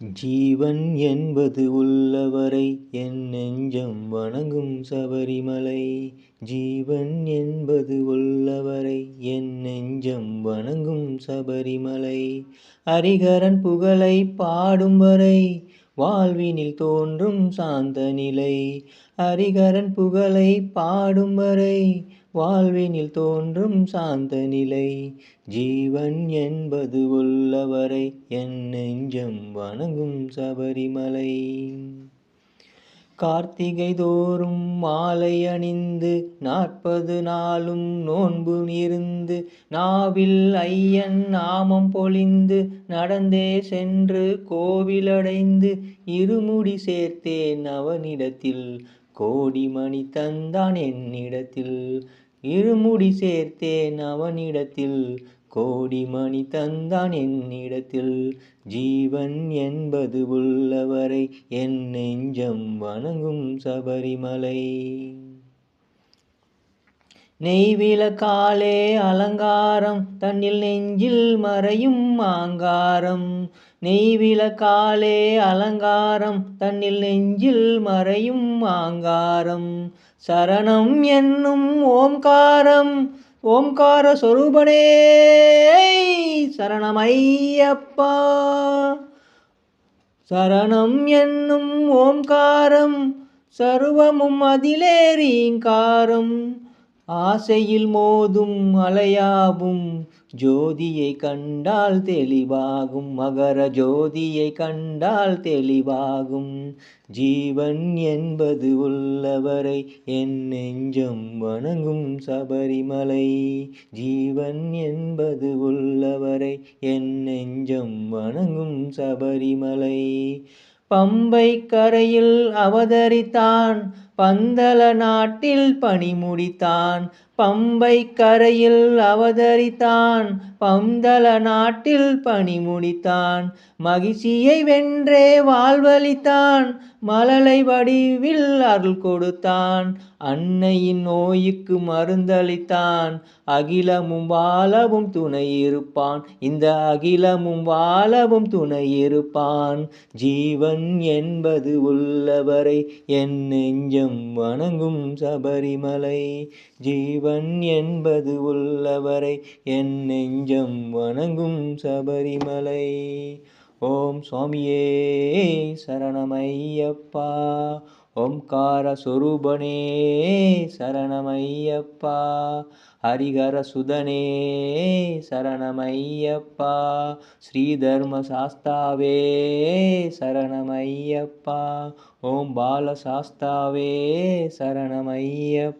ஜீவன் என்பது உள்ளவரை என் நெஞ்சம் வணங்கும் சபரிமலை. ஜீவன் என்பது உள்ளவரை என் நெஞ்சம் வணங்கும் சபரிமலை. ஹரிகரன் புகழை பாடும் வரை வாழ்வினில் தோன்றும் சாந்த நிலை. ஹரிகரன் புகழை பாடும் வரை வாழ்வினில் தோன்றும் சாந்த நிலை. ஜீவன் என்பது உள்ளவரை என் நெஞ்சம் வணங்கும் சபரிமலை. கார்த்திகை தோறும் மாலை அணிந்து நாற்பது நாளும் நோன்பு இருந்து நாவில் ஐயன் நாமம் பொழிந்து நடந்தே சென்று கோவிலடைந்து இருமுடி சேர்த்தேன் அவனிடத்தில். கோடி மணி தந்தான் என்னிடத்தில். இருமுடி சேர்த்தேன் அவனிடத்தில். கோடி மணி தந்தான் என்னிடத்தில். ஜீவன் என்பது உள்ளவரை என் நெஞ்சம் வணங்கும் சபரிமலை. நெய்விளக்காலே அலங்காரம் தன்னில் நெஞ்சில் மறையும் ஆங்காரம். நெய்விளக்காலே அலங்காரம் தன்னில் நெஞ்சில் மறையும் ஆங்காரம். சரணம் என்னும் ஓம்காரம் ஓம்கார சொரூபனே சரணமையப்பா. சரணம் என்னும் ஓம்காரம் சர்வமும் அதிலேரீங்காரம் ஆசையில் மோதும் அலையாவும் ஜோதியை கண்டால் தெளிவாகும் மகர ஜோதியை கண்டால் தெளிவாகும். ஜீவன் என்பது உள்ளவரை என் நெஞ்சம் வணங்கும் சபரிமலை. ஜீவன் என்பது உள்ளவரை என் நெஞ்சம் வணங்கும் சபரிமலை. பம்பை கரையில் அவதரித்தான் பந்தல நாட்டில் பணி முடித்தான். பம்பை கரையில் அவதரித்தான். பந்தல நாட்டில் பணி முடித்தான். மகிழ்ச்சியை வென்றே வாழ்வழித்தான் மழலை வடிவில் அருள் கொடுத்தான். அன்னையின் நோய்க்கு மருந்தளித்தான். அகிலமும் வாழவும் துணை இருப்பான். இந்த அகிலமும் வாழவும் துணை இருப்பான். ஜீவன் என்பது உள்ளவரை என் நெஞ்சம் வணங்கும் சபரிமலை. ஜீவன் என்பது உள்ளவரை என் நெஞ்சம் வணங்கும் சபரிமலை. ஓம் சுவாமியே சரணமையப்பா. ஓம்கார சொரூபனே சரணமையப்பா. ஹரிகர சுதனே சரணமையப்பா. ஸ்ரீதர்ம சாஸ்தாவே சரணமையப்பா. ஓம் பாலசாஸ்தாவே சரணமையப்பா.